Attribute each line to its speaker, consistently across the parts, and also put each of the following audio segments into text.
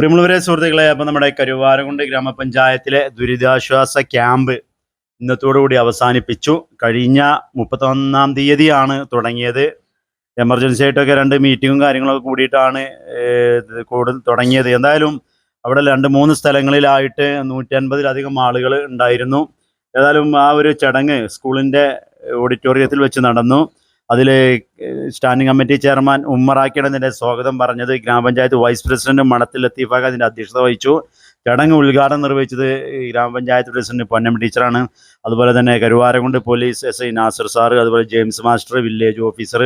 Speaker 1: പ്രിമുളവരെ സുഹൃത്തുക്കളെ അപ്പം നമ്മുടെ കരുവാരകുണ്ട് ഗ്രാമപഞ്ചായത്തിലെ ദുരിതാശ്വാസ ക്യാമ്പ് ഇന്നത്തോടുകൂടി അവസാനിപ്പിച്ചു. കഴിഞ്ഞ മുപ്പത്തൊന്നാം തീയതിയാണ് തുടങ്ങിയത്. എമർജൻസി ആയിട്ടൊക്കെ രണ്ട് മീറ്റിങ്ങും കാര്യങ്ങളൊക്കെ കൂടിയിട്ടാണ് കൂടുതൽ തുടങ്ങിയത്. എന്തായാലും അവിടെ രണ്ട് മൂന്ന് സ്ഥലങ്ങളിലായിട്ട് നൂറ്റി അൻപതിലധികം ആളുകൾ ഉണ്ടായിരുന്നു. ഏതായാലും ആ ഒരു ചടങ്ങ് സ്കൂളിന്റെ ഓഡിറ്റോറിയത്തിൽ വെച്ച് നടന്നു. അതിൽ സ്റ്റാൻഡിംഗ് കമ്മിറ്റി ചെയർമാൻ ഉമ്മറാക്കിയതിന്റെ സ്വാഗതം പറഞ്ഞത് ഗ്രാമപഞ്ചായത്ത് വൈസ് പ്രസിഡന്റ് മണത്തിൽ ലത്തീഫാഖ് അതിന്റെ അധ്യക്ഷത വഹിച്ചു. ചടങ്ങ് ഉദ്ഘാടനം നിർവഹിച്ചത് ഗ്രാമപഞ്ചായത്ത് പ്രസിഡന്റ് പൊന്നം ടീച്ചറാണ്. അതുപോലെ തന്നെ Karuvarakundu police S I Nasar sir അതുപോലെ ജെയിംസ് മാസ്റ്റർ വില്ലേജ് ഓഫീസർ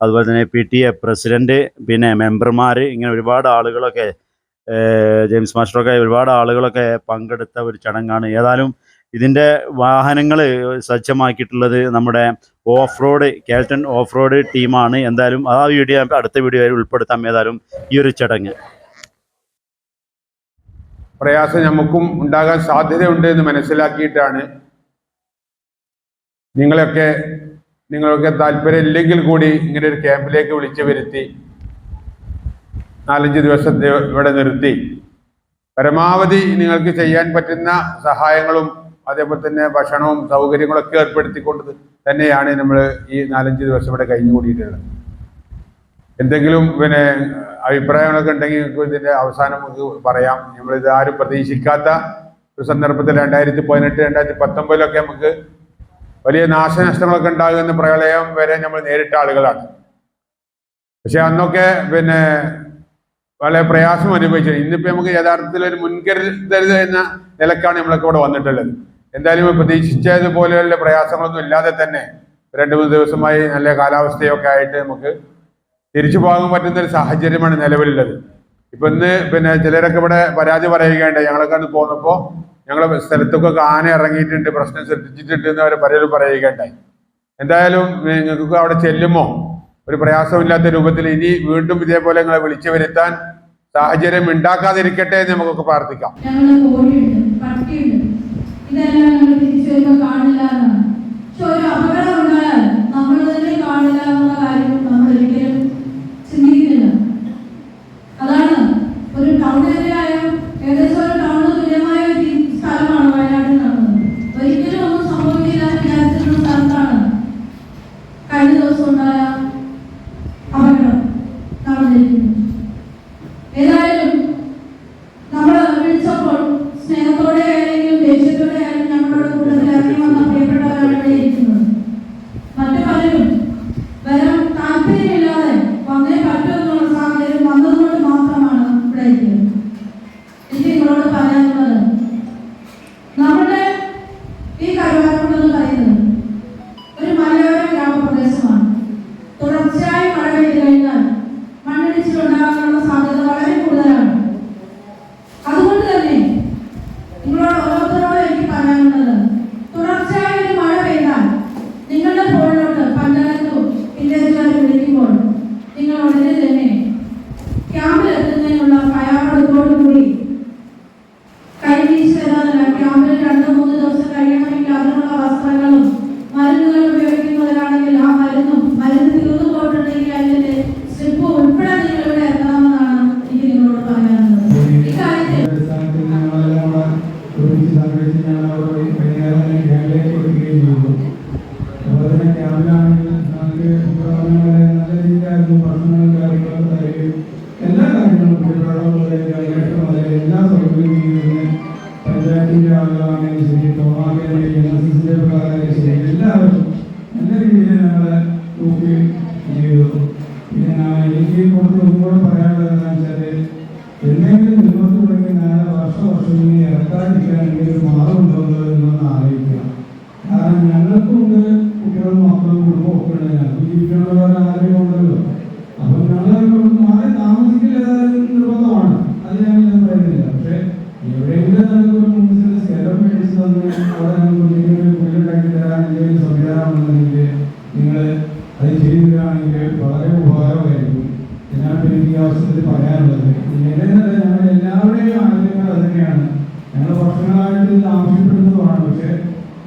Speaker 1: അതുപോലെ തന്നെ പി ടി എ പ്രസിഡന്റ് പിന്നെ മെമ്പർമാർ ഇങ്ങനെ ഒരുപാട് ആളുകളൊക്കെ ജെയിംസ് മാസ്റ്ററൊക്കെ ഒരുപാട് ആളുകളൊക്കെ പങ്കെടുത്ത ഒരു ചടങ്ങാണ്. ഏതായാലും ഇതിന്റെ വാഹനങ്ങൾ സജ്ജമാക്കിയിട്ടുള്ളത് നമ്മുടെ ഓഫ് റോഡ് കേൾട്ടൺ ഓഫ് റോഡ് ടീമാണ്. എന്തായാലും ആ വീഡിയോ അടുത്ത വീഡിയോ ഉൾപ്പെടുത്താം. ഏതായാലും ഈ ഒരു ചടങ്ങ്.
Speaker 2: പ്രയാസം നമുക്കും ഉണ്ടാകാൻ സാധ്യതയുണ്ട് എന്ന് മനസ്സിലാക്കിയിട്ടാണ് നിങ്ങളൊക്കെ നിങ്ങളൊക്കെ താല്പര്യം ഇല്ലെങ്കിൽ കൂടി ഇങ്ങനെ ഒരു ക്യാമ്പിലേക്ക് വിളിച്ചു വരുത്തി നാലഞ്ച് ദിവസത്തെ ഇവിടെ നിർത്തി. പരമാവധി നിങ്ങൾക്ക് ചെയ്യാൻ പറ്റുന്ന സഹായങ്ങളും അതേപോലെ തന്നെ ഭക്ഷണവും സൗകര്യങ്ങളൊക്കെ ഏർപ്പെടുത്തിക്കൊണ്ട് തന്നെയാണ് നമ്മൾ ഈ നാലഞ്ച് ദിവസം ഇവിടെ കഴിഞ്ഞു കൂടിയിട്ടുള്ളത് എന്തെങ്കിലും പിന്നെ അഭിപ്രായങ്ങളൊക്കെ ഉണ്ടെങ്കിൽ ഇതിന്റെ അവസാനം നമുക്ക് പറയാം. നമ്മളിത് ആരും പ്രതീക്ഷിക്കാത്ത ഒരു സന്ദർഭത്തിൽ രണ്ടായിരത്തി പതിനെട്ട് രണ്ടായിരത്തി പത്തൊമ്പതിലൊക്കെ നമുക്ക് വലിയ നാശനഷ്ടങ്ങളൊക്കെ ഉണ്ടാകുന്ന പ്രളയം വരെ നമ്മൾ നേരിട്ട ആളുകളാണ്. പക്ഷെ അന്നൊക്കെ പിന്നെ വളരെ പ്രയാസം അനുഭവിച്ചത് ഇന്നിപ്പോ നമുക്ക് യഥാർത്ഥത്തിൽ ഒരു മുൻകരുതൽ എന്ന നിലക്കാണ് നമ്മളൊക്കെ ഇവിടെ വന്നിട്ടുള്ളത്. എന്തായാലും പ്രതീക്ഷിച്ചതുപോലെയുള്ള പ്രയാസങ്ങളൊന്നും ഇല്ലാതെ തന്നെ രണ്ട് മൂന്ന് ദിവസമായി നല്ല കാലാവസ്ഥയൊക്കെ ആയിട്ട് നമുക്ക് തിരിച്ചു പോകാൻ പറ്റുന്ന ഒരു സാഹചര്യമാണ് നിലവിലുള്ളത്. ഇപ്പൊ ഇന്ന് പിന്നെ ചിലരൊക്കെ ഇവിടെ പരാതി പറയുകയുണ്ട് ഞങ്ങളൊക്കെ അന്ന് പോന്നപ്പോ ഞങ്ങളെ സ്ഥലത്തൊക്കെ ആന ഇറങ്ങിയിട്ടുണ്ട് പ്രശ്നം ശ്രദ്ധിച്ചിട്ടുണ്ട് എന്ന് അവർ പലരും പറയുകയുണ്ടായി. എന്തായാലും നിങ്ങൾക്ക് അവിടെ ചെല്ലുമോ? ഒരു പ്രയാസമില്ലാത്ത രൂപത്തിൽ ഇനി വീണ്ടും ഇതേപോലെ നിങ്ങളെ വിളിച്ചു വരുത്താൻ സാഹചര്യം ഉണ്ടാക്കാതിരിക്കട്ടെ എന്ന് നമുക്കൊക്കെ പ്രാർത്ഥിക്കാം.
Speaker 3: ഇതെല്ലാം നിങ്ങൾ തിരിച്ചു വരുമ്പോൾ കാണില്ല എന്നാണ്. പറയാനുള്ളത്. തുടർച്ചയായി ഒരു മഴ പെയ്താൽ നിങ്ങളുടെ ഫോണിലോട്ട്
Speaker 4: നല്ല രീതിയിൽ ഞങ്ങളെ നോക്കി ചെയ്തു പിന്നെ എനിക്ക് കുറച്ച് ഒന്നും കൂടെ പറയാനുള്ളത് എന്താണെന്ന് വെച്ചാൽ എന്തെങ്കിലും മുന്നോട്ട് തുടങ്ങി നാളെ വർഷം വർഷം ഇനി ഇറക്കാതിരിക്കാൻ എന്തെങ്കിലും മാർഗമുണ്ടോ എന്നൊന്ന് ആലോചിക്കുക. കാരണം ഞങ്ങൾക്കുണ്ട് കുട്ടികളും മക്കളും കുടുംബവും ഒക്കെ ഉണ്ട് ഞങ്ങൾക്ക് അവസരത്തിൽ പറയാനുള്ളത്. എങ്ങനെയല്ല ഞങ്ങൾ എല്ലാവരുടെയും ആഗ്രഹങ്ങൾ അത് തന്നെയാണ്. ഞങ്ങൾ വർഷങ്ങളായിട്ട് ഇത് ആവശ്യപ്പെടുന്നതുമാണ്. പക്ഷേ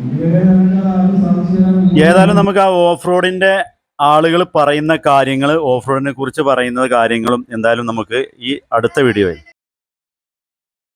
Speaker 4: ഇതുവരെ
Speaker 1: ഏതായാലും നമുക്ക് ആ ഓഫ് റോഡിന്റെ ആളുകൾ പറയുന്ന കാര്യങ്ങൾ ഓഫ് റോഡിനെ കുറിച്ച് പറയുന്ന കാര്യങ്ങളും എന്തായാലും നമുക്ക് ഈ അടുത്ത വീഡിയോയിൽ